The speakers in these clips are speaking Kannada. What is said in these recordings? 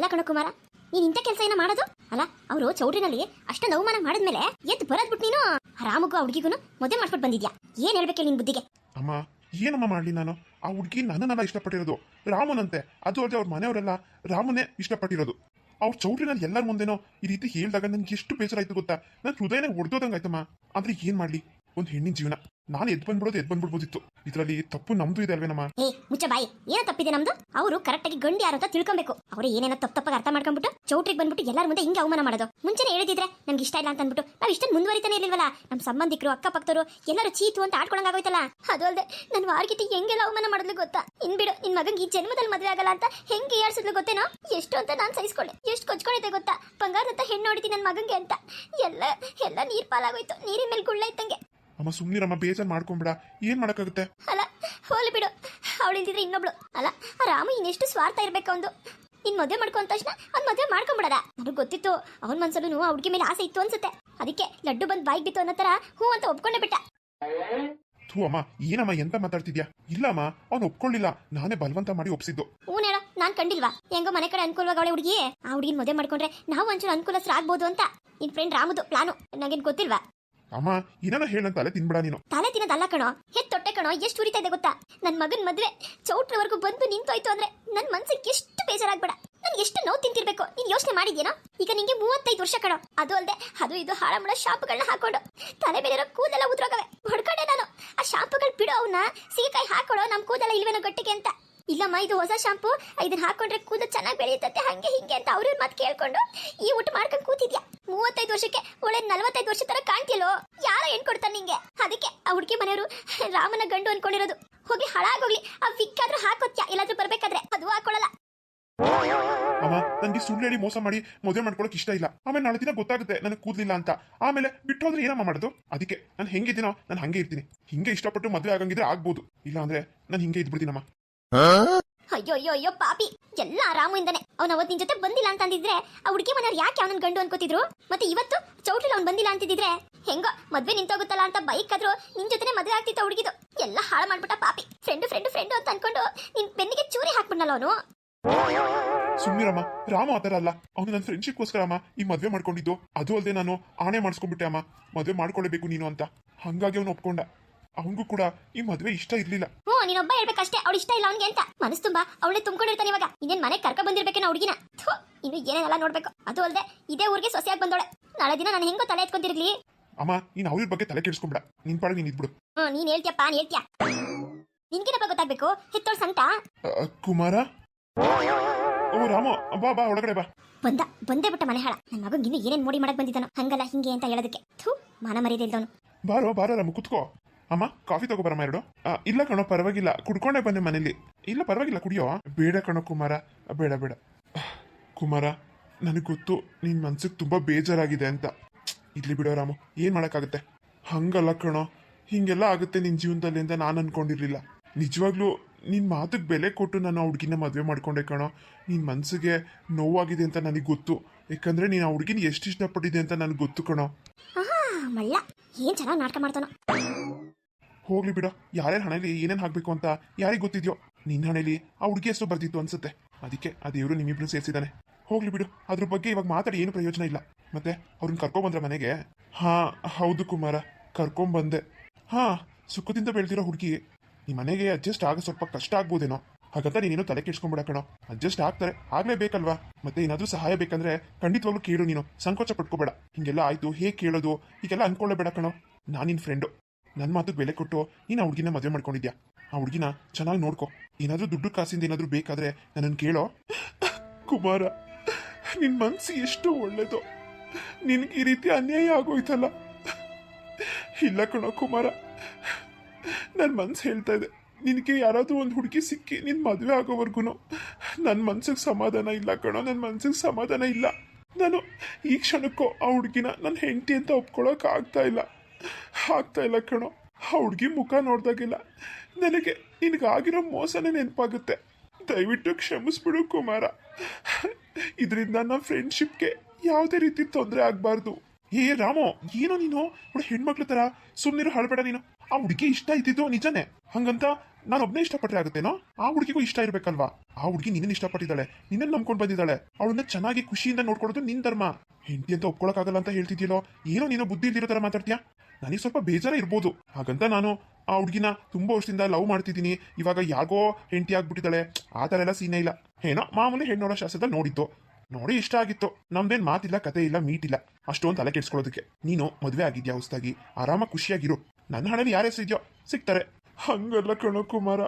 ಅಲ್ಲ ಕಣಕುಮಾರ, ನೀನ್ ಇಂಥ ಕೆಲಸ ಏನೋ ಮಾಡೋದು? ಅಲ್ಲ, ಅವರು ಚೌಡ್ರಿನಲ್ಲಿ ಅಷ್ಟೊಂದು ಅವಮಾನ ಮಾಡಿದ್ಮೇಲೆ ಎದ್ದು ಬರೋದ್ಬಿಟ್ಟು ನೀನು? ರಾಮಗೂ ಆ ಹುಡುಗಿಗೂ ಮದುವೆ ಮಾಡ್ಬಿಟ್ಟು ಬಂದಿದ್ಯಾ? ಏನ್ ಹೇಳ್ಬೇಕು ನಿನ್ ಬುದ್ಧಿಗೆ? ಅಮ್ಮ, ಏನಮ್ಮ ಮಾಡ್ಲಿ ನಾನು? ಆ ಹುಡುಗಿ ನನ್ನನ್ನೆಲ್ಲ ಇಷ್ಟಪಟ್ಟಿರೋದು. ರಾಮನಂತೆ, ಅದು ಅಲ್ಲದೆ ಅವ್ರ ಮನೆಯವರೆಲ್ಲ ರಾಮನೇ ಇಷ್ಟಪಟ್ಟಿರೋದು. ಅವ್ರ ಚೌಡ್ರಿನಲ್ಲಿ ಎಲ್ಲರ ಮುಂದೆನೋ ಈ ರೀತಿ ಹೇಳಿದಾಗ ನನ್ಗೆ ಎಷ್ಟು ಬೇಜಾರಾಯ್ತು ಗೊತ್ತಾ? ನನ್ನ ಹೃದಯನೇ ಒಡೆದೋದಂಗಾಯ್ತಮ್ಮ. ಆದ್ರೆ ಏನ್ ಮಾಡ್ಲಿ? ಒಂದು ಹೆಣ್ಣಿನ ಜೀವನ. ನಾನು ಎದ್ ಬಂದ್ಬಿಡೋದು, ಎದ್ ಬಂದ್ಬಿಡ್ಬೋದಿತ್ತು. ಇದರಲ್ಲಿ ತಪ್ಪು ನಮ್ದು ಇದೆ ಅಲ್ವೇನಮ್ಮ ಏ, ಮುಚ್ಚ ಬಾಯಿ. ಏನೋ ತಪ್ಪಿದೆ ನಮ್ದು? ಅವರು ಕರೆಕ್ಟ್ ಆಗಿ ಗಂಡಿ ಯಾರು ಅಂತ ತಿಳ್ಕೊಬೇಕು. ಅವ್ರು ಏನೇನೋ ತಪ್ಪ ತಪ್ಪಾಗಿ ಅರ್ಥ ಮಾಡ್ಕೊಂಡ್ಬಿಟ್ಟು ಚೌಟ್ರಿಗೆ ಬಂದ್ಬಿಟ್ಟು ಎಲ್ಲರ ಮುಂದೆ ಹಿಂಗೆ ಅವಮಾನ ಮಾಡೋದು. ಮುಂಚೆನೆ ಹೇಳಿದ್ರೆ ನಮ್ಗೆ ಇಷ್ಟ ಇಲ್ಲ ಅಂತ ಅಂದ್ಬಿಟ್ಟು ನಾವು ಇಷ್ಟೊಂದು ಮುಂದುವರಿತಾನೆ ಇರ್ಲಿಲ್ವಲ್ಲ? ನಮ್ಮ ಸಂಬಂಧಿಕರು, ಅಕ್ಕಪಕ್ಕದವರು, ಎಲ್ಲರೂ ಚೀತು ಅಂತ ಆಡ್ಕೊಳಂಗಾಗೋಯ್ತಲ್ಲ ಅದು ಅಲ್ಲದೆ ನನ್ನ ವಾರ್ಗಿತಿ ಹೆಂಗೆಲ್ಲ ಅವಮಾನ ಮಾಡಿದ್ಲು ಗೊತ್ತಾ? ಇನ್ ಬಿಡು, ನಿನ್ ಮಗಂಗೆ ಈ ಜನ್ಮದಲ್ಲಿ ಮದುವೆ ಆಗಲ್ಲ ಅಂತ ಹೆಂಗೆ ಏರ್ಸಿದ್ಲು ಗೊತ್ತೇನೋ? ಎಷ್ಟು ಅಂತ ನಾನು ಸಹಿಸ್ಕೊಂಡೆ. ಎಷ್ಟು ಕೊಚ್ಕೊಂಡಿದ್ದೆ ಗೊತ್ತಾ? ಬಂಗಾರ ಅಂತ ಹೆಣ್ಣು ನೋಡಿದ್ದೀನಿ ನನ್ನ ಮಗಂಗೆ ಅಂತ. ಎಲ್ಲ ಎಲ್ಲ ನೀರ್ ಪಾಲಾಗೋಯ್ತು. ನೀರಿನ ಮೇಲೆ ಗುಳ್ಳ ಇದ್ದಂಗೆ ಅಮ್ಮ ಸುಮ್ನಿರಮ್ಮ ಬೇಜಾರ್ ಮಾಡ್ಕೊಂಬಿಡ ಏನ್ ಮಾಡಕ್ಕಾಗುತ್ತೆ? ಅಲ್ಲ ಹೋಲಿ ಬಿಡು. ಅವಳಿಲ್ದಿದ್ರೆ ಇನ್ನೊಬ್ಳು. ಅಲ್ಲ ಆ ರಾಮು ಇನ್ನೆಷ್ಟು ಸ್ವಾರ್ಥ ಇರ್ಬೇಕು ಒಂದು ಇನ್ ಮದ್ವೆ ಮಾಡ್ಕೊಂಡ ತಕ್ಷಣ ಅವ್ನ್ ಮದುವೆ ಮಾಡ್ಕೊಂಬಿಡದ. ನನಗೆ ಗೊತ್ತಿತ್ತು ಅವನ ಮನ್ಸಲ್ಲೂ ಆ ಹುಡುಗಿ ಮೇಲೆ ಆಸೆ ಇತ್ತು ಅನ್ಸುತ್ತೆ. ಅದಕ್ಕೆ ಲಡ್ಡು ಬಂದ್ ಬಾಯಿಗೆ ಬಿತ್ತು ಅನ್ನೋ ತರ ಹೂ ಅಂತ ಒಪ್ಕೊಂಡೆ ಬಿಟ್ಟ. ಥೂ ಅಮ್ಮ ಏನಮ್ಮ ಎಂತ ಮಾತಾಡ್ತಿದ್ಯಾ? ಇಲ್ಲಮ್ಮ ಅವ್ನು ಒಪ್ಕೊಳ್ಳಿಲ್ಲ. ನಾನೇ ಬಲವಂತ ಮಾಡಿ ಒಪ್ಸಿದ್ದು. ಹೇಳೋ ನಾನ್ ಕಂಡಿಲ್ವಾ? ಹೆಂಗೋ ಮನೆ ಕಡೆ ಅನುಕೂಲವಾಗ ಅವಳೆ ಹುಡುಗಿ. ಆ ಹುಡುಗಿನ ಮದುವೆ ಮಾಡ್ಕೊಂಡ್ರೆ ನಾವು ಒಂಚೂರು ಅನುಕೂಲಸ್ರಾಗ್ಬೋದು ಅಂತ. ನಿನ್ ಫ್ರೆಂಡ್ ರಾಮದು ಪ್ಲಾನು. ನನಗೇನ್ ಗೊತ್ತಿಲ್ವಾ? ಅಮ್ಮ ಏನಾರ ಹೇಳಂತ ತಲೆ ತಿನ್ಬಿಡ ನೀನು. ತಲೆ ತಿನ್ನೋದಲ್ಲ ಕಣೋ, ಹೆತ್ ತೊಟ್ಟೆ ಕಣೋ, ಎಷ್ಟು ಉರಿತಾ ಇದೆ ಗೊತ್ತಾ? ನನ್ನ ಮಗನ್ ಮದ್ವೆ ಚೌಟ್ರವರೆಗೂ ಬಂದು ನಿಂತೋಯ್ತು ಅಂದ್ರೆ ನನ್ನ ಮನ್ಸಿಗೆ ಎಷ್ಟು ಬೇಜಾರಾಗ್ಬೇಡ. ನನ್ ಎಷ್ಟು ನೋವು ತಿಂತಿರ್ಬೇಕು? ನೀನ್ ಯೋಚನೆ ಮಾಡಿದ್ಯೇನೋ? ಈಗ ನಿಂಗೆ ಮೂವತ್ತೈದು ವರ್ಷ ಕಣೋ. ಅದು ಅಲ್ಲದೆ ಅದು ಇದು ಹಾಳಮಳ ಶಾಂಪುಗಳನ್ನ ಹಾಕೊಂಡು ತಲೆ ಬೇರೆ ಕೂದಲ ಕೂದೆಲ್ಲ ಉದ್ರೋಗವೆ. ಹೊಡ್ಕೊಂಡೆ ನಾನು. ಆ ಶಾಂಪುಗಳು ಬಿಡೋ ಅವನ್ನ ಸೀಕಾಯಿ ಹಾಕೊಡೋ ನಮ್ ಕೂದಲ ಇಲ್ವೇನೋ ಗಟ್ಟಿಗೆ ಅಂತ. ಇಲ್ಲಮ್ಮ, ಇದು ಹೊಸ ಶಾಂಪು. ಇದನ್ನ ಹಾಕೊಂಡ್ರೆ ಕೂದಲು ಚೆನ್ನಾಗಿ ಬೆಳೆಯುತ್ತೆ ಹಂಗೆ ಹಿಂಗೆ ಅಂತ ಅವ್ರ ಮಾತು ಕೇಳ್ಕೊಂಡು ಈ ಊಟ ಮಾಡ್ಕೊಂಡು ಕೂತಿದ್ಯಾ? ಮೂವತ್ತೈದು ವರ್ಷಕ್ಕೆ ಒಳ್ಳೆ ನಲವತ್ತೈದು ವರ್ಷ ತರ ಕಾಣ್ತಿಯಲ್ಲೋ? ಯಾರ ಹೆಣ್ ಕೊಡ್ತಾರೆ ನಿಂಗೆ. ಅದಕ್ಕೆ ಆ ಹುಡುಗಿ ಮನೆಯವರು ರಾಮನ ಗಂಡು ಅನ್ಕೊಂಡಿರೋದು. ಹೋಗಿ ಹಾಳಾಗೋಗ್ಲಿ. ಆ ವಿಕ್ಕಾದ್ರೂ ಹಾಕೋತ್ಯಾ? ಎಲ್ಲಾದ್ರೂ ಬರ್ಬೇಕಾದ್ರೆ ಅದು ಹಾಕೊಳ್ಳಲ್ಲ. ಅಮ್ಮ ನನಗೆ ಸುಳ್ಳು ಹೇಳಿ ಮೋಸ ಮಾಡಿ ಮದುವೆ ಮಾಡ್ಕೊಳಕ್ ಇಷ್ಟ ಇಲ್ಲ. ಆಮೇಲೆ ನಾಳೆ ದಿನ ಗೊತ್ತಾಗುತ್ತೆ ನನಗೆ ಕೂದಲಿಲ್ಲ ಅಂತ. ಆಮೇಲೆ ಬಿಟ್ಟು ಹೋದ್ರೆ ಏನಮ್ಮ ಮಾಡೋದು? ಅದಕ್ಕೆ ನಾನು ಹೆಂಗಿದ್ದೀನೋ ನಾನು ಹಂಗೆ ಇರ್ತೀನಿ. ಹಿಂಗೆ ಇಷ್ಟಪಟ್ಟು ಮದುವೆ ಆಗಂಗಿದ್ರೆ ಆಗ್ಬೋದು. ಇಲ್ಲ ಅಂದ್ರೆ ನಾನು ಹಿಂಗೆ ಇದ್ಬಿಡ್ತೀನಮ್ಮ. ಅಯ್ಯೋ ಅಯ್ಯೋ ಅಯ್ಯೋ ಪಾಪಿ. ಎಲ್ಲ ಇಂದನೆ ಅವ್ನ ಅವತ್ ನಿನ್ ಜೊತೆ ಬಂದಿಲ್ಲ ಅಂತ ಅಂದಿದ್ರೆ ಆ ಹುಡುಗಿ ಮನೆಯವ್ರು ಯಾಕೆ ಅವನ ಗಂಡು ಅನ್ಕೋತಿದ್ರು? ಮತ್ತೆ ಇವತ್ತು ಚೌಟ್ರಿಲಿ ಅವ್ನು ಬಂದಿಲ್ಲ ಅಂತಿದ್ರೆ? ಹೆಂಗೋ, ಮದ್ವೆ ನಿಂತೋಗುತ್ತಲ್ಲ ಅಂತ ಬೈಕ್ ಆದ್ರೂ ನಿನ್ ಜೊತೆ ಮದ್ವೆ ಆಗ್ತಿತ್ತು ಹುಡುಗಿದು. ಎಲ್ಲ ಹಾಳು ಮಾಡ್ಬಿಟ್ಟ ಪಾಪಿ. ಫ್ರೆಂಡ್ ಫ್ರೆಂಡ್ ಫ್ರೆಂಡ್ ಅಂತ ಅನ್ಕೊಂಡು ನಿನ್ ಬೆನ್ನಿಗೆ ಚೂರಿ ಹಾಕ್ಬಿಡ್ನಲ್ಲ ಅವನು. ಸುಮ್ಮಿರಮ್ಮ ರಾಮ ಆತರ ಅಲ್ಲ. ಅವನು ನನ್ನ ಫ್ರೆಂಡ್ಶಿಪ್ಗೋಸ್ಕರ ಅಮ್ಮ, ಈ ಮದ್ವೆ ಮಾಡ್ಕೊಂಡಿದ್ದು. ಅದು ಅಲ್ಲದೆ ನಾನು ಆಣೆ ಮಾಡಿಸ್ಕೊಂಡ್ಬಿಟ್ಟೆ ಅಮ್ಮ. ಮದ್ವೆ ಮಾಡ್ಕೊಳ್ಬೇಕು ನೀನು ಅಂತ. ಹಂಗಾಗಿ ಅವನು ಒಪ್ಕೊಂಡ. ಅವನಿಗೂ ಕೂಡ ಈ ಮದುವೆ ಇಷ್ಟ ಇರ್ಲಿಲ್ಲ. ಹ್ಞೂ ನೀನೊಬ್ಬ ಹೇಳ್ಬೇಕಷ್ಟೇ ಅವ್ಳು ಇಷ್ಟ ಇಲ್ಲ ಅವನಿಗೆ ಅಂತ. ಮನಸ್ಸು ತುಂಬಾ ಅವಳೆ ತುಂಬಿಕೊಂಡಿರ್ತಾನೆ ಇವಾಗ. ಇನ್ನೇನ್ ಮನೆ ಕರ್ಕ ಬಂದಿರ್ಬೇಕೇನ ಹುಡುಗಿನ? ಥು, ಇನ್ನು ಏನೇನೆಲ್ಲ ನೋಡ್ಬೇಕು? ಅದು ಅಲ್ಲದೆ ಇದೇ ಊರಿಗೆ ಸೊಸೆಯಾಗಿ ಬಂದೋಳೆ ನಾಳೆ ದಿನ ನಾನು ಹೆಂಗೋ ತಲೆ ಎತ್ಕೊಂತಿರ್ಲಿ. ಅಮ್ಮ ನೀನು ಅವ್ರ ಬಗ್ಗೆ ತಲೆ ಕೆಡಿಸ್ಕೊಂಬಿಡ. ನಿನ್ ಪಾಡು ನೀನ್ ಇದ್ಬಿಡು. ಹ್ಞೂ ನೀನ್ ಹೇಳ್ತೀಯಪ್ಪ ನೀನ್ ಹೇಳ್ತೀಯ. ನಿನ್ಗೇನಪ್ಪ ಗೊತ್ತಾಗ್ಬೇಕು? ಹಿತ್ತೋಳ್ ಸಂಕಟ? ಅ, ಕುಮಾರ? ಓ ರಾಮ ಬಾ ಬಾ ಒಳಗಡೆ ಬಾ. ಬಂದ ಬಂದೇ ಬಿಟ್ಟ ಮನೆ ಹಾಳ. ನನ್ನ ಮಗಂಗೆ ಇನ್ನು ಏನೇನ್ ಮೋಡಿ ಮಾಡಕ್ ಬಂದಿದ್ದಾನೋ? ಹಂಗಲ್ಲ ಹಿಂಗೆ ಅಂತ ಹೇಳೋದಕ್ಕೆ. ಥೂ ಮಾನ ಮರ್ಯಾದೆ ಇಲ್ದವನು. ಬಾರೋ ಬಾರೋ ರಾಮ ಕುತ್ಕೋ. ಅಮ್ಮ ಕಾಫಿ ತಗೋಬರಮ್ಮ ಎರಡು. ಆ, ಇಲ್ಲ ಕಣೋ ಪರವಾಗಿಲ್ಲ. ಕುಡ್ಕೊಂಡೇ ಬಂದೆ ಮನೇಲಿ. ಇಲ್ಲ ಪರವಾಗಿಲ್ಲ ಕುಡಿಯೋ? ಬೇಡ ಕಣೋ ಕುಮಾರ. ಬೇಡ ಬೇಡ. ಕುಮಾರ ನನಗೆ ಗೊತ್ತು ನಿನ್ ಮನ್ಸಿಗೆ ತುಂಬಾ ಬೇಜಾರಾಗಿದೆ ಅಂತ. ಇಲ್ಲಿ ಬಿಡೋ ರಾಮು ಏನ್ ಮಾಡಕ್ಕಾಗುತ್ತೆ? ಹಂಗಲ್ಲ ಕಣೋ. ಹಿಂಗೆಲ್ಲ ಆಗುತ್ತೆ ನಿನ್ ಜೀವನದಲ್ಲಿ ಅಂತ ನಾನು ಅನ್ಕೊಂಡಿರ್ಲಿಲ್ಲ. ನಿಜವಾಗ್ಲೂ ನಿನ್ ಮಾತಿಗೆ ಬೆಲೆ ಕೊಟ್ಟು ನಾನು ಆ ಹುಡುಗಿನ ಮದುವೆ ಮಾಡ್ಕೊಂಡೆ ಕಣೋ. ನಿನ್ ಮನ್ಸಿಗೆ ನೋವಾಗಿದೆ ಅಂತ ನನಗೆ ಗೊತ್ತು. ಯಾಕಂದ್ರೆ ನೀನು ಆ ಹುಡುಗಿನ ಎಷ್ಟು ಇಷ್ಟಪಟ್ಟಿದೆ ಅಂತ ನನಗೆ ಗೊತ್ತು ಕಣೋ. ಏನ್ ಚೆನ್ನಾಗಿ ನಾಟಕ ಮಾಡ್ತಾನೋ. ಹೋಗ್ಲಿ ಬಿಡ. ಯಾರ್ಯಾರ ಹಣೆಯಲ್ಲಿ ಏನೇನು ಹಾಕಬೇಕು ಅಂತ ಯಾರಿಗೆ ಗೊತ್ತಿದ್ಯೋ? ನಿನ್ನ ಹಣೆಯಲ್ಲಿ ಆ ಹುಡುಗಿ ಎಷ್ಟು ಬರ್ದಿತ್ತು ಅನ್ಸುತ್ತೆ. ಅದಕ್ಕೆ ಆ ದೇವರು ನಿಮ್ಮಿಬ್ರು ಸೇರಿಸಿದ್ದಾನೆ ಹೋಗ್ಲಿ ಬಿಡು. ಅದ್ರ ಬಗ್ಗೆ ಇವಾಗ ಮಾತಾಡಿ ಏನು ಪ್ರಯೋಜನ ಇಲ್ಲ. ಮತ್ತೆ ಅವ್ರನ್ನ ಕರ್ಕೊಂಬಂದ್ರ ಮನೆಗೆ? ಹಾ, ಹೌದು ಕುಮಾರ. ಕರ್ಕೊಂಬಂದೆ ಹಾ, ಸುಖದಿಂದ ಬೆಳೆದಿರೋ ಹುಡುಗಿ. ನಿಮ್ಮ ಮನೆಗೆ ಅಡ್ಜಸ್ಟ್ ಆಗ ಸ್ವಲ್ಪ ಕಷ್ಟ ಆಗ್ಬೋದೇನೋ. ಹಾಗಂತ ನೀನೇನು ತಲೆ ಕೆಡ್ಸ್ಕೊಂಡ್ಬಿಡ ಕಣೋ. ಅಡ್ಜಸ್ಟ್ ಆಗ್ತಾರೆ. ಆಗ್ಲೇ ಬೇಕಲ್ವಾ? ಮತ್ತೆ ಏನಾದರೂ ಸಹಾಯ ಬೇಕಂದ್ರೆ ಖಂಡಿತವಾಗ್ಲೂ ಕೇಳು ನೀನು. ಸಂಕೋಚ ಪಟ್ಕೋಬೇಡ. ಹಿಂಗೆಲ್ಲ ಆಯ್ತು. ಹೇಗೆ ಕೇಳೋದು? ಹೀಗೆಲ್ಲ ಅನ್ಕೊಳ್ಳೇಬೇಡ ಕಣೋ. ನಿನ್ ಫ್ರೆಂಡು ನನ್ನ ಮಾತು ಬೆಲೆ ಕೊಟ್ಟು ನೀನು ಆ ಹುಡುಗಿನ ಮದುವೆ ಮಾಡ್ಕೊಂಡಿದ್ಯಾ? ಆ ಹುಡುಗಿನ ಚೆನ್ನಾಗಿ ನೋಡ್ಕೊ. ಏನಾದರೂ ದುಡ್ಡು ಕಾಸಿಂದ ಏನಾದರೂ ಬೇಕಾದ್ರೆ ನನ್ನನ್ನು ಕೇಳೋ? ಕುಮಾರ ನಿನ್ನ ಮನಸ್ಸು ಎಷ್ಟು ಒಳ್ಳೆಯದು ನಿನಗೆ ಈ ರೀತಿ ಅನ್ಯಾಯ ಆಗೋಯ್ತಲ್ಲ? ಇಲ್ಲ ಕಣೋ ಕುಮಾರ. ನನ್ನ ಮನಸ್ಸು ಹೇಳ್ತಾ ಇದೆ. ನಿನಗೆ ಯಾರಾದರೂ ಒಂದು ಹುಡುಗಿ ಸಿಕ್ಕಿ ನಿನ್ನ ಮದುವೆ ಆಗೋವರೆಗೂ ನನ್ನ ಮನ್ಸಿಗೆ ಸಮಾಧಾನ ಇಲ್ಲ ಕಣೋ ನನ್ನ ಮನ್ಸಿಗೆ ಸಮಾಧಾನ ಇಲ್ಲ. ನಾನು ಈ ಕ್ಷಣಕ್ಕೂ ಆ ಹುಡುಗಿನ ನನ್ನ ಹೆಂಡತಿ ಅಂತ ಒಪ್ಕೊಳ್ಳೋಕ್ಕಾಗ್ತಾ ಆಗ್ತಾ ಇಲ್ಲ. ಆಗ್ತಾ ಇಲ್ಲ ಕಣೋ. ಆ ಹುಡುಗಿ ಮುಖ ನೋಡ್ದಾಗಿಲ್ಲ ನನಗೆ ನಿನಗಾಗಿರೋ ಮೋಸನೇ ನೆನಪಾಗುತ್ತೆ. ದಯವಿಟ್ಟು ಕ್ಷಮಿಸ್ಬಿಡು ಕುಮಾರ. ಇದರಿಂದ ನಮ್ಮ ಫ್ರೆಂಡ್ಶಿಪ್ಗೆ ಯಾವುದೇ ರೀತಿ ತೊಂದರೆ ಆಗಬಾರ್ದು. ಏ ರಾಮೋ, ಏನೋ ನೀನು? ಅವಳು ಹೆಣ್ಮಕ್ಳ ತರ ಸುಮ್ಮನಿರು ಹಾಳ್ಬೇಡ ನೀನು. ಆ ಹುಡುಗಿ ಇಷ್ಟ ಇದ್ದಿದ್ದು ನಿಜನೇ. ಹಂಗಂತ ನಾನು ಒಬ್ನೇ ಇಷ್ಟಪಟ್ಟರೆ ಆಗುತ್ತೇನೋ? ಆ ಹುಡುಗಿಗೂ ಇಷ್ಟ ಇರಬೇಕಲ್ವಾ? ಆ ಹುಡುಗಿ ನಿನ್ನ ಇಷ್ಟಪಟ್ಟಿದ್ದಾಳೆ. ನಿನ್ನನ್ನು ನಂಬ್ಕೊಂಡು ಬಂದಿದ್ದಾಳೆ. ಅವಳನ್ನ ಚೆನ್ನಾಗಿ ಖುಷಿಯಿಂದ ನೋಡ್ಕೊಳ್ಳೋದು ನಿನ್ ಧರ್ಮ. ಹೆಂಡತಿ ಅಂತ ಒಪ್ಕೊಳಕ್ಕಾಗಲ್ಲ ಅಂತ ಹೇಳ್ತಿದ್ಯಲ್ಲೋ? ಏನೋ ನೀನು ಬುದ್ಧಿ ಇಲ್ದಿರೋ ತರ ಮಾತಾಡ್ತೀಯಾ? ನನಗೆ ಸ್ವಲ್ಪ ಬೇಜಾರ ಇರ್ಬೋದು ಹಾಗಂತ ನಾನು ಆ ಹುಡುಗಿನ ತುಂಬಾ ವರ್ಷದಿಂದ ಲವ್ ಮಾಡ್ತಿದ್ದೀನಿ. ಇವಾಗ ಯಾಗೋ ಹೆಂಡತಿ ಆಗ್ಬಿಟ್ಟಿದ್ದಾಳೆ. ಆ ಥರ ಎಲ್ಲ ಸೀನೇ ಇಲ್ಲ. ಏನೋ ಮಾಮೂಲಿ ಹೆಣ್ಣೋಡ ಶಾಸ್ತ್ರದ ನೋಡಿದ್ದು ನೋಡಿ ಇಷ್ಟ ಆಗಿತ್ತು. ನಮ್ದೇನ್ ಮಾತಿಲ್ಲ, ಕತೆ ಇಲ್ಲ ಮೀಟ್ ಇಲ್ಲ. ಅಷ್ಟೊಂದು ತಲೆ ಕೆಡ್ಸ್ಕೊಳ್ಳೋದಕ್ಕೆ. ನೀನು ಮದುವೆ ಆಗಿದ್ಯಾ ಹೊಸ್ದಾಗಿ? ಆರಾಮ ಖುಷಿಯಾಗಿರು. ನನ್ನ ಹಣೆಯಲ್ಲಿ ಯಾರೇ ಸಿದ್ಯೋ ಸಿಗ್ತಾರೆ. ಹಂಗಲ್ಲ ಕಣೋ ಕುಮಾರ.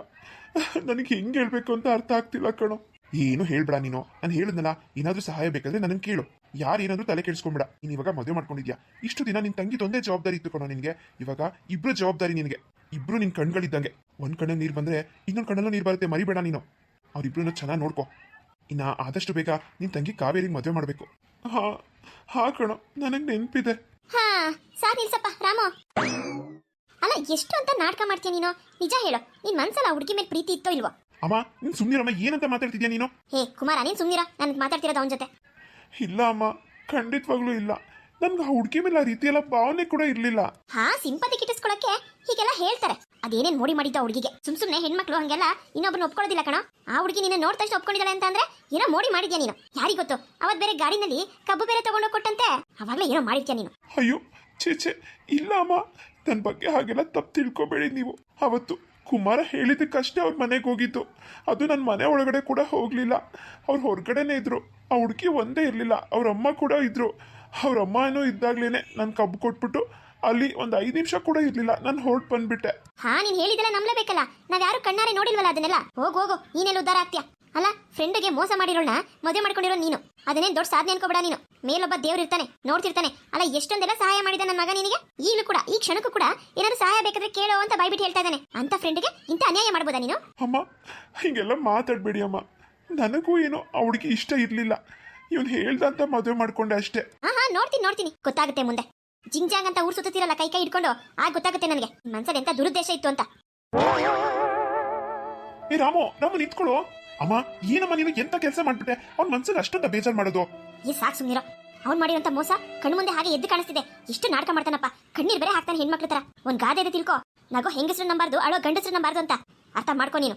ನನಗೆ ಹೆಂಗೆ ಹೇಳ್ಬೇಕು ಅಂತ ಅರ್ಥ ಆಗ್ತಿಲ್ಲ ಕಣೋ. ಏನು ಹೇಳ್ಬೇಡ ನೀನು. ನಾನು ಹೇಳಿದ್ನಲ್ಲ, ಏನಾದರೂ ಸಹಾಯ ಬೇಕಾದ್ರೆ ನನಗೆ ಕೇಳು. ಯಾರು ಏನಾದ್ರೂ ತಲೆ ಕೆಡಿಸ್ಕೊಂಬಿಡ ನೀನು ಇವಾಗ ಮದುವೆ ಮಾಡ್ಕೊಂಡಿದ್ಯಾ? ಇಷ್ಟು ದಿನ ನಿನ್ ತಂಗಿ ಒಂದೇ ಜವಾಬ್ದಾರಿ ಇತ್ತು ಕಣೋ ನಿನಗೆ. ಇವಾಗ ಇಬ್ರು ಜವಾಬ್ದಾರಿ ನಿನಗೆ. ಇಬ್ರು ನಿನ್ ಕಣ್ಗಳಿದ್ದಂಗೆ. ಒಂದ್ ಕಣ್ಣಲ್ಲಿ ನೀರು ಬಂದ್ರೆ ಇನ್ನೊಂದು ಕಣ್ಣಲ್ಲೂ ನೀರು ಬರುತ್ತೆ ಮರಿಬೇಡ ನೀನು. ಅವ್ರಿಬ್ರು ಚೆನ್ನಾಗಿ ನೋಡ್ಕೊ. ಇನ್ನ ಆದಷ್ಟು ಬೇಗ ನಿನ್ ತಂಗಿ ಕಾವೇರಿಗೆ ಮದುವೆ ಮಾಡಬೇಕು. ಹಾ ಹಾ ಕಣೋ ನನಗೆ ನೆನಪಿದೆ. ಹಾ ಸಾಕ್ ನಿಲ್ಸಪ್ಪ ರಾಮು. ಅಲ್ಲ ಎಷ್ಟು ಅಂತ ನಾಟಕ ಮಾಡ್ತೀಯ ನೀನು? ನಿಜ ಹೇಳು ನಿನ್ ಮನ್ಸಲ್ಲ ಹುಡುಗಿ ಮೇಲೆ ಪ್ರೀತಿ ಇತ್ತೋ ಇಲ್ವೋ? ಅಮ್ಮ ನೀನ್ ಸುಮ್ನಿರಮ್ಮ ಏನಂತ ಮಾತಾಡ್ತಿದ್ಯಾ ನೀನು? ಹೇ ಕುಮಾರ ನೀನ್ ಸುಮ್ನಿರ ನನ್ ಮಾತಾಡ್ತಿರೋದು ಅವನ ಜೊತೆ. ಇಲ್ಲ ಅಮ್ಮ. ಖಂಡಿತವಾಗ್ಲೂ ಇಲ್ಲ. ನನ್ಗೆ ಆ ಹುಡುಗಿ ಮೇಲೆ ಆ ರೀತಿ ಎಲ್ಲ ಭಾವನೆ ಕೂಡ ಇರಲಿಲ್ಲ. ಹಾ ಸಿಂಪತಿ ಕಿಟ್ಟಿಸ್ಕೊಳಕ್ಕೆ ಹೀಗೆಲ್ಲ ಹೇಳ್ತಾರೆ. ಅದೇನೇನ್ ಮೋಡಿ ಮಾಡಿದ್ದ ಹುಡುಗಿಗೆ? ಸುಮ್ ಸುಮ್ನೆ ಹೆಣ್ಮಕ್ಳು ಹಂಗೆಲ್ಲ ಇನ್ನೊಬ್ಬನ ಒಪ್ಕೊಳ್ಳೋದಿಲ್ಲ ಕಣ. ಆ ಹುಡುಗಿ ನಿನ್ನ ನೋಡ್ ತಕ್ಷಣ ಒಪ್ಕೊಂಡಿದ್ದಾಳೆ ಅಂತ ಅಂದ್ರೆ ಏನೋ ಮೋಡಿ ಮಾಡಿದ್ಯಾ ನೀನು? ಯಾರಿಗ್ ಗೊತ್ತು? ಅವತ್ ಬೇರೆ ಗಾಡಿನಲ್ಲಿ ಕಬ್ಬು ಬೇರೆ ತಗೊಂಡೋಗ್ ಕೊಟ್ಟಂತೆ. ಅವಾಗ್ಲೇ ಏನೋ ಮಾಡಿದ್ಯಾ ನೀನು? ಅಯ್ಯೋ ಛೇ ಛೇ. ಇಲ್ಲ ಅಮ್ಮ. ನನ್ನ ಬಗ್ಗೆ ಹಾಗೆಲ್ಲ ತಪ್ಪು ತಿಳ್ಕೊಬೇಡಿ ನೀವು. ಅವತ್ತು ಕುಮಾರ ಹೇಳಿದ್ದಕ್ಕಷ್ಟೇ ಅವ್ರ ಮನೆಗೆ ಹೋಗಿದ್ದು ಅದು ನನ್ನ ಮನೆ ಒಳಗಡೆ ಕೂಡ ಹೋಗ್ಲಿಲ್ಲ. ಅವ್ರು ಹೊರಗಡೆನೇ ಇದ್ರು. ಆ ಹುಡುಗಿ ಒಂದೇ ಇರಲಿಲ್ಲ. ಅವರಮ್ಮ ಅಮ್ಮ ಕೂಡ ಇದ್ದರು ಅವರಮ್ಮ ಏನೋ ಇದ್ದಾಗ್ಲೇನೆ ನಾನು ಕಬ್ಬು ಕೊಟ್ಬಿಟ್ಟು ಅಲ್ಲಿ ಒಂದು ಐದು ನಿಮಿಷ ಕೂಡ ಇರಲಿಲ್ಲ. ನಾನು ಹೊರಟು ಬಂದ್ಬಿಟ್ಟೆ. ಹಾ ನೀನು ಹೇಳಿದೆಲ್ಲ ನಂಬಲೇಬೇಕಲ್ಲ. ನಾವ್ ಯಾರು ಕಣ್ಣಾರೆ ನೋಡಿಲ್ವಲ್ಲ ಅದನ್ನೆಲ್ಲ? ಹೋಗು ಹೋಗು. ನೀನೆಲ್ಲ ಉದ್ದಾರ ಆಗ್ತೀಯ. ಅಲ್ಲ ಫ್ರೆಂಡ್ಗೆ ಮೋಸ ಮಾಡಿರೋಣ ಮದುವೆ ಮಾಡ್ಕೊಂಡಿರೋ ನೀನು. ಅದನ್ನೇ ದೊಡ್ಡ ಸಾಧನೆ ಅನ್ಕೋಬೇಡ ನೀನು. ಮೇಲೊಬ್ಬ ದೇವ್ರು ಇರ್ತಾನೆ ನೋಡ್ತಿರ್ತಾನೆ. ಅಲ್ಲ ಎಷ್ಟೊಂದೆಲ್ಲ ಸಹಾಯ ಮಾಡಿದ ನನ್ನ ಮಗ ನಿನಗೆ? ಈಗಲೂ ಕೂಡ ಈ ಕ್ಷಣಕ್ಕೂ ಕೂಡ ಏನಾದ್ರು ಸಹಾಯ ಬೇಕಾದ್ರೆ ಕೇಳೋ ಅಂತ ಬಾಯ್ಬಿಟ್ಟು ಹೇಳ್ತಾ ಇದ್ದಾನೆ. ಅಂತ ಫ್ರೆಂಡ್ಗೆ ಇಂಥ ಅನ್ಯಾಯ ಮಾಡ್ಬೋದಾ ನೀನು? ಅಮ್ಮ ಹೀಗೆಲ್ಲ ಮಾತಾಡ್ಬೇಡಿ ಅಮ್ಮ. ನನಗೂ ಏನೋ ಅವಳಿಗೆ ಇಷ್ಟ ಇರಲಿಲ್ಲ. ಇವನು ಹೇಳ್ದಂತ ಮದುವೆ ಮಾಡ್ಕೊಂಡೆ ಅಷ್ಟೇ. ಹಾ ಹಾ ನೋಡ್ತೀನಿ ನೋಡ್ತೀನಿ. ಗೊತ್ತಾಗುತ್ತೆ ಮುಂದೆ. ಜಿಂಗ್ ಜಾಂಗ್ ಅಂತ ಊರ್ ಸುತ್ತಿರಲ್ಲ ಕೈ ಕೈ ಇಟ್ಕೊಂಡು ಆ ಗೊತ್ತಾಗುತ್ತೆ ನನಗೆ. ಮನ್ಸಲ್ಲಿ ಎಂತ ದುರುದ್ದೇಶ ಇತ್ತು ಅಂತ. ಏ ರಾಮು ರಾಮು ನಿಂತ್ಕೊಳ್ಳೋ. ಅಮ್ಮ ಏನಮ್ಮ ನೀನು ಎಂತ ಕೆಲಸ ಮಾಡ್ಬಿಟ್ಟೆ? ಅವ್ನ ಮನ್ಸಲ್ಲಿ ಅಷ್ಟೊಂದು ಬೇಜಾರ್ ಮಾಡೋದು. ಈ ಸಾಕ್ ಸುಮ್ನಿರೋ. ಅವ್ನ್ ಮಾಡಿರೋಂತ ಮೋಸ ಕಣ್ಣು ಮುಂದೆ ಹಾಗೆ ಎದ್ದು ಕಾಣಿಸ್ತಿದೆ. ಎಷ್ಟು ನಾಟಕ ಮಾಡ್ತಾನಪ್ಪ. ಕಣ್ಣೀರ್ ಬೇರೆ ಹಾಕ್ತಾನೆ ಹೆಣ್ಮಕ್ಳ ತರ ಒಂದ್ ಗಾದೆ ಇದೆ ತಿಳ್ಕೊ. ನಗೋ ಹೆಂಗಸ್ರು ನಂಬಾರ್ದು ಅಳೋ ಗಂಡಸ್ರು ನಂಬಾರ್ದು ಅಂತ. ಅರ್ಥ ಮಾಡ್ಕೊ ನೀನು.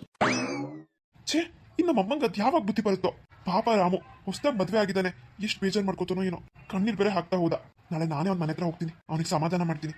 ಛೇ ಇನ್ನು ನಮ್ಮಮ್ಮಂಗ ಯಾವಾಗ ಬುದ್ಧಿ ಬರುತ್ತೋ? ಪಾಪ ರಾಮು, ಹೊಸ್ದಾಗ್ ಮದ್ವೆ ಆಗಿದ್ದಾನೆ. ಎಷ್ಟು ಬೇಜಾರು ಮಾಡ್ಕೋತಾನೋ ಏನೋ. ಕಣ್ಣೀರ್ ಬೇರೆ ಹಾಕ್ತಾ ಹೋದ. ನಾಳೆ ನಾನೇ ಅವ್ನ ಮನೆ ಹತ್ರ ಹೋಗ್ತೀನಿ. ಅವನಿಗೆ ಸಮಾಧಾನ ಮಾಡ್ತೀನಿ.